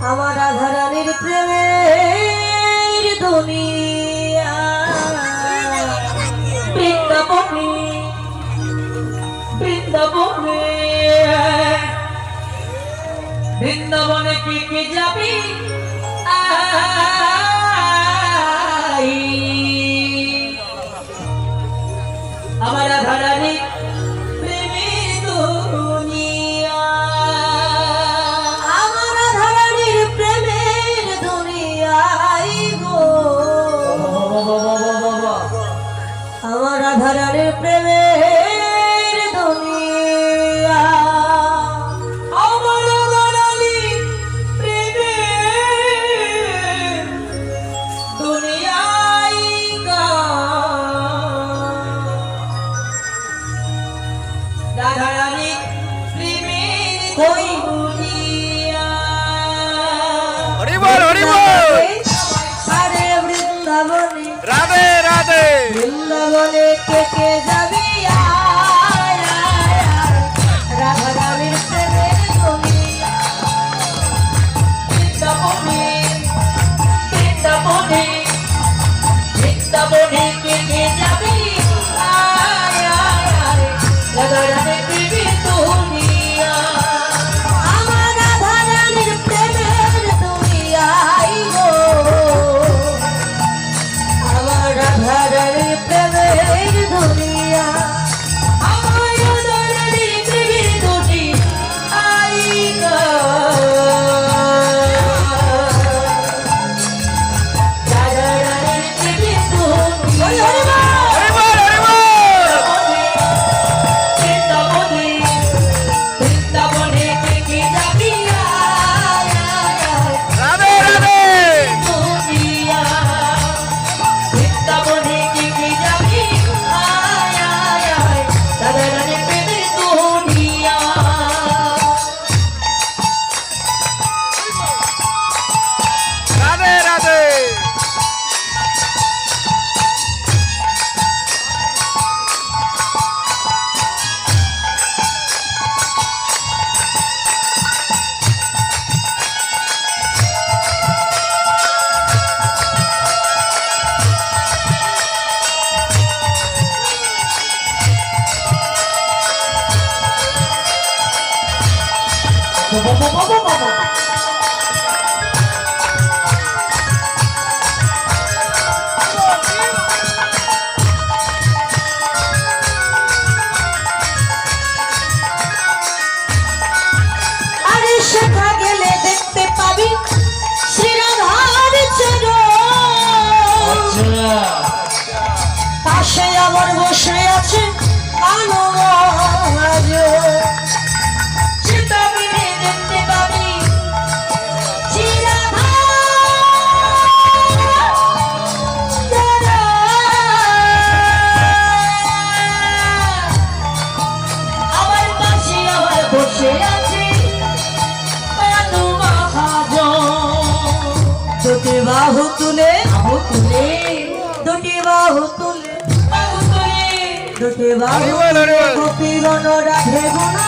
আমার আধারানির প্রেমের দুনিয়া। বৃন্দাবনে বৃন্দাবনে। বৃন্দাবনে কি কি যাবি? বাহু তুলে বাহু তুলে দুটি বাহু তুলে দুটি বাহু তুলে গোপী গণ রাধে গুণ